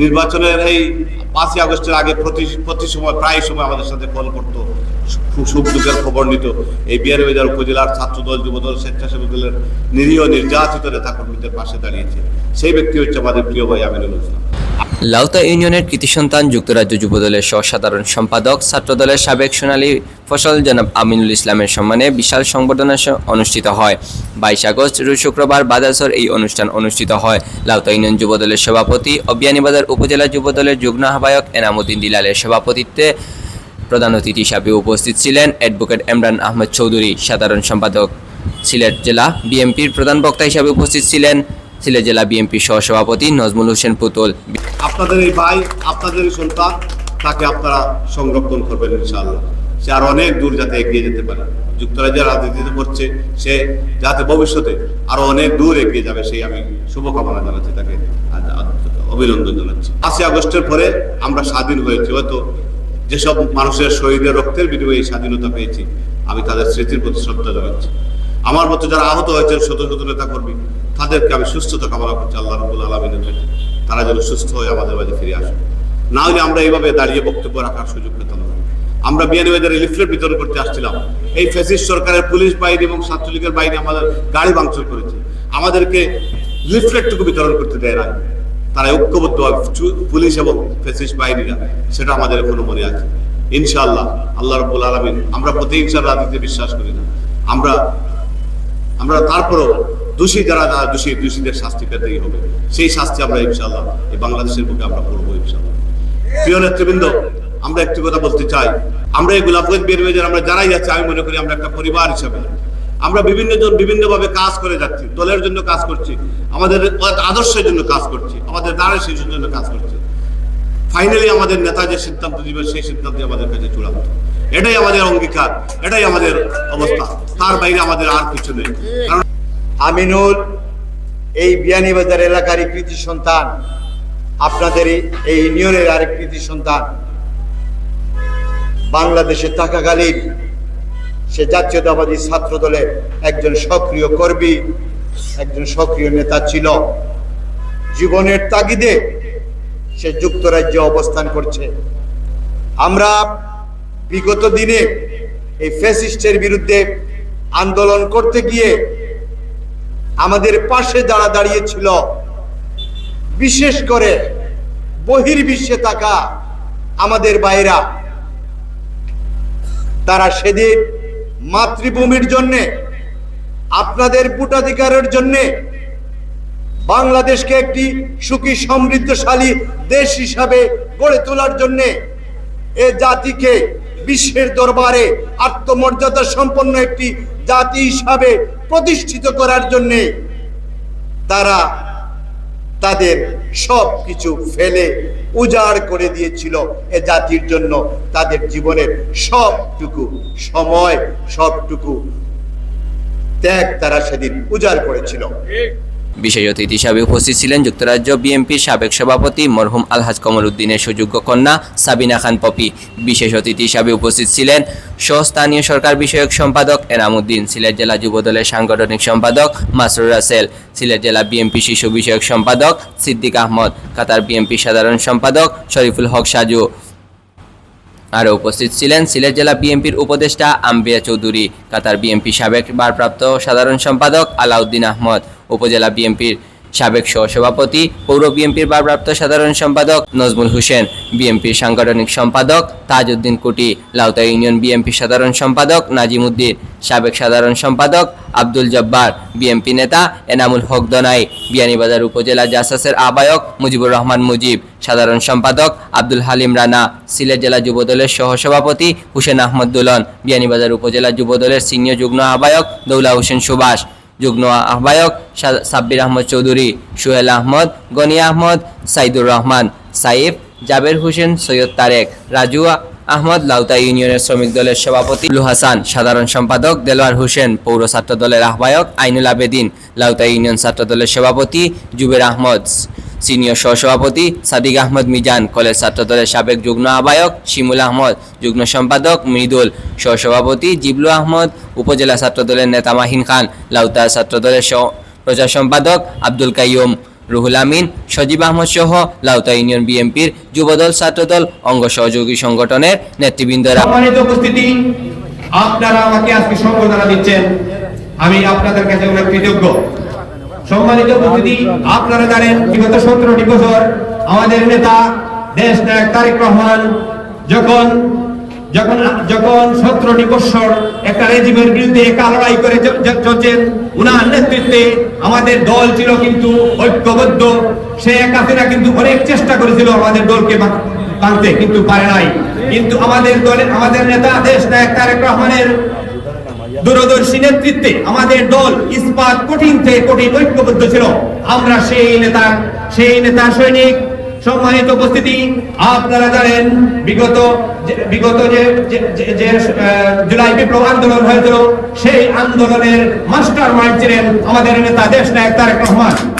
নির্বাচনের এই পাঁচই আগস্টের আগে প্রতি প্রতি সময় প্রায় সময় আমাদের সাথে কল করতো। সুখ দুঃখের খবর নিত। এই বিয়ারবাজার উপজেলার ছাত্রদল, যুবদল, স্বেচ্ছাসেবক দলের নিরীহ নির্যাতিত নেতা কর্মীদের পাশে দাঁড়িয়েছে। সেই ব্যক্তি হচ্ছে আমাদের প্রিয় ভাই আমিনুল ইসলাম লাউতা ইউনিয়নের কৃতি সন্তান, যুক্তরাজ্য যুবদলের সহ-সাধারণ সম্পাদক, ছাত্রদলের সাবেক সোনালী ফসল জনাব আমিনুল ইসলামের সম্মানে বিশাল সংবর্ধনা অনুষ্ঠিত হয়। বাইশ আগস্ট শুক্রবার বাদাসর এই অনুষ্ঠান অনুষ্ঠিত হয়। লাউতা ইউনিয়ন যুবদলের সভাপতি ও বিয়ানীবাজার উপজেলা যুবদলের যুগ্ম আহ্বায়ক এনামুদ্দিন দিলালের সভাপতিত্বে প্রধান অতিথি হিসাবে উপস্থিত ছিলেন অ্যাডভোকেট ইমরান আহমেদ চৌধুরী, সাধারণ সম্পাদক সিলেট জেলা বিএনপির প্রধান বক্তা হিসাবে উপস্থিত ছিলেন সিলেট জেলা বিএনপির সহসভাপতি নজমুল হোসেন পুতুল। আপনাদের এই ভাই, আপনাদের সন্তান, তাকে আপনারা সংরক্ষণ করবেন ইনশাআল্লাহ। সে আর অনেক দূর যাতে এগিয়ে যেতে পারে। যুক্তরাজ্যের রাজনীতিতে করছে সে যাতে ভবিষ্যতে আরও অনেক দূর এগিয়ে যাবে, সেই আমি শুভকামনা জানাচ্ছি তাকে অভিনন্দন জানাচ্ছি। পাঁচই আগস্টের পরে আমরা স্বাধীন হয়েছি, হয়তো যেসব মানুষের শহীদের রক্তের বিনিময়ে এই স্বাধীনতা পেয়েছি, আমি তাদের স্মৃতির প্রতি শ্রদ্ধা জানাচ্ছি। আমার মতো যারা আহত হয়েছেন, শত শত নেতা কর্মী তাদেরকে আমি সুস্থতা কামনা করছি, আল্লাহ রবুল আলমিনের কাছে। তারা যেন সুস্থ হয়ে আমাদের মাঝে ফিরে আসে না হলে আমরা এইভাবে দাঁড়িয়ে বক্তব্য রাখার সুযোগ পেতাম না। আমরা বিয়ানীবাজারে লিফলেট বিতরণ করতে আসছিলাম। এই ফ্যাসিস্ট সরকারের পুলিশ বাহিনী এবং ছাত্রলীগের বাহিনী আমাদের গাড়ি ভাঙচুর করেছে। আমাদেরকে লিফলেটটুকু বিতরণ করতে দেয় না তারা ঐক্যবদ্ধ চু- পুলিশ এবং ফ্যাসিস্ট বাহিনীরা, সেটা আমাদের এখনও মনে আছে। ইনশাআল্লাহ, আল্লাহ রব্বুল আলমিন, আমরা প্রতিহিংসার রাজনীতিতে বিশ্বাস করি না। আমরা আমরা তারপরও দোষী যারা যারা দোষী, দোষীদের শাস্তি পেতেই হবে। সেই শাস্তি আমরা ইনশাআল্লাহ, এই বাংলাদেশের বুকে আমরা করব ইনশাআল্লাহ। প্রিয় নেতৃবৃন্দ, আমরা একটি কথা বলতে চাই। আমরা এই গোলাপগঞ্জ বেরবেজের আমরা যারাই যাচ্ছি আমি মনে করি আমরা একটা পরিবার হিসাবে আমরা বিভিন্ন জন বিভিন্ন ভাবে কাজ করে যাচ্ছি, দলের জন্য কাজ করছি, আমাদের আদর্শের জন্য কাজ করছি, আমাদের দ্বারা শিশুর জন্য কাজ করছি। ফাইনালি আমাদের নেতা যে সিদ্ধান্ত দিবে, সেই সিদ্ধান্ত আমাদের কাছে চূড়ান্ত। এটাই আমাদের অঙ্গীকার, এটাই আমাদের অবস্থা। তার বাইরে আমাদের আর কিছু নেই। কারণ আমিনুল, এই বিয়ানীবাজার এলাকারই কৃতি সন্তান, আপনাদের এই ইউনিয়নের আরেক কৃতি সন্তান, বাংলাদেশে থাকাকালীন সে জাতীয়তাবাদী ছাত্র দলের একজন সক্রিয় কর্মী, একজন সক্রিয় নেতা ছিল। জীবনের তাগিদে সে যুক্তরাজ্যে অবস্থান করছে। আমরা বিগত দিনে এই ফ্যাসিস্টের বিরুদ্ধে আন্দোলন করতে গিয়ে আমাদের পাশে যারা দাঁড়িয়েছিল, বিশেষ করে বহির্বিশ্বে থাকা আমাদের বাইরা তারা সেদিন মাতৃভূমির জন্যে, আপনাদের ভোটাধিকারের জন্যে বাংলাদেশকে একটি সুখী, সমৃদ্ধশালী দেশ হিসাবে গড়ে তোলার জন্যে এ জাতিকে বিশ্বের দরবারে আত্মমর্যাদা সম্পন্ন একটি জাতি হিসাবে প্রতিষ্ঠিত করার জন্যে তারা তাদের সব কিছু ফেলে উজাড় করে দিয়েছিল এ জাতির জন্য, তাদের জীবনের সবটুকু। সময় সবটুকু ত্যাগ তারা সেদিন উজাড় করেছিল। বিশেষ অতিথি হিসাবে উপস্থিত ছিলেন যুক্তরাজ্য বিএনপির সাবেক সভাপতি মরহুম আলহাজ কমল উদ্দিনের সুযোগ্য কন্যা সাবিনা খান পপি। বিশেষ অতিথি হিসাবে উপস্থিত ছিলেন স্বস্থানীয় সরকার বিষয়ক সম্পাদক এনামুদ্দিন, সিলেট জেলা যুবদলের সাংগঠনিক সম্পাদক মাসরুর রাসেল, সিলেট জেলা বিএনপি শিশু বিষয়ক সম্পাদক সিদ্দিক আহমদ, কাতার বিএনপি সাধারণ সম্পাদক শরীফুল হক সাজু। আরও উপস্থিত ছিলেন সিলেট জেলা বিএনপির উপদেষ্টা আম্বিয়া চৌধুরী, কাতার বিএনপি সাবেক ভারপ্রাপ্ত সাধারণ সম্পাদক আলাউদ্দিন আহমদ, উপজেলা বিএনপির সাবেক সহসভাপতি, পৌর বিএনপির ভারপ্রাপ্ত সাধারণ সম্পাদক নজমুল হোসেন, বিএনপির সাংগঠনিক সম্পাদক তাজউদ্দিন কুটি, লাউতা ইউনিয়ন বিএনপি সাধারণ সম্পাদক নাজিম উদ্দিন, সাবেক সাধারণ সম্পাদক আব্দুল জব্বার, বিএনপি নেতা এনামুল হক দনাই, বিয়ানীবাজার উপজেলা জাসাসের আহ্বায়ক মুজিবুর রহমান মুজিব, সাধারণ সম্পাদক আব্দুল হালিম রানা, সিলেট জেলা যুবদলের সহসভাপতি হুসেন আহমদ দুলন, বিয়ানীবাজার উপজেলা যুবদলের সিনিয়র যুগ্ম আহ্বায়ক দৌলা হোসেন সুভাষ। যুগ্ম আহ্বায়ক সাব্বির আহমদ চৌধুরী, সোহেল আহমদ, গনি আহমদ, সাইদুর রহমান, সাইফ, জাবের হোসেন, সৈয়দ তারেক, রাজু আহমদ, লাউতা ইউনিয়নের শ্রমিক দলের সভাপতি লু হাসান, সাধারণ সম্পাদক দেলোয়ার হোসেন, পৌর ছাত্র দলের আহ্বায়ক আইনুল আবেদিন, লাউতা ইউনিয়ন ছাত্র দলের সভাপতি জুবের আহমদ। সিনিয়র সহসভাপতি সাদিক আহমদ মিজান, কলেজ ছাত্র দলের সাবেক যুগ্ম আহ্বায়ক শিমুল আহমদ, যুগ্ম সম্পাদক মৃদুল, সহসভাপতি জিবলু আহমদ, উপজেলা ছাত্র দলের নেতা মাহিন খান লাউতা ছাত্র দলের সহ প্রচার সম্পাদক আব্দুল কাইয়ুম, রুহুল আমিন, সজীব আহমদ সহ লাউতা ইউনিয়ন বিএনপির যুবদল ছাত্রদল, অঙ্গ সহযোগী সংগঠনের নেতৃবৃন্দরা। উপস্থিতি, আপনারা আমাকে আজকে সম্বর্ধনা দিচ্ছেন। আমি আপনাদের কাছে অনেক কৃতজ্ঞ। সম্মানিত উপস্থিতি আপনারা জানেন বিগত সতেরোটি বছর আমাদের নেতা, দেশ নায়ক তারেক রহমান যখন যখন যখন সতেরোটি বছর একটা রেজিমের বিরুদ্ধে একা লড়াই করে চলছেন, উনার নেতৃত্বে আমাদের দল ছিল কিন্তু ঐক্যবদ্ধ। সে একা ফেরা কিন্তু অনেক চেষ্টা করেছিল আমাদের দলকে ভাঙতে কিন্তু পারে নাই। কিন্তু আমাদের দলের আমাদের নেতা, দেশ নায়ক তারেক রহমানের দূরদর্শী নেতৃত্বে আমাদের দল ইস্পাত কঠিন থেকে কঠিন ঐক্যবদ্ধ ছিল। আমরা সেই নেতা সেই নেতা সৈনিক। সম্মানিত উপস্থিতি, আপনারা জানেন, বিগত বিগত যে, যে- জুলাই বিপ্লব আন্দোলন হয়েছিল, সেই আন্দোলনের মাস্টার মাইন্ড ছিলেন আমাদের নেতা দেশ নায়ক তারেক রহমান।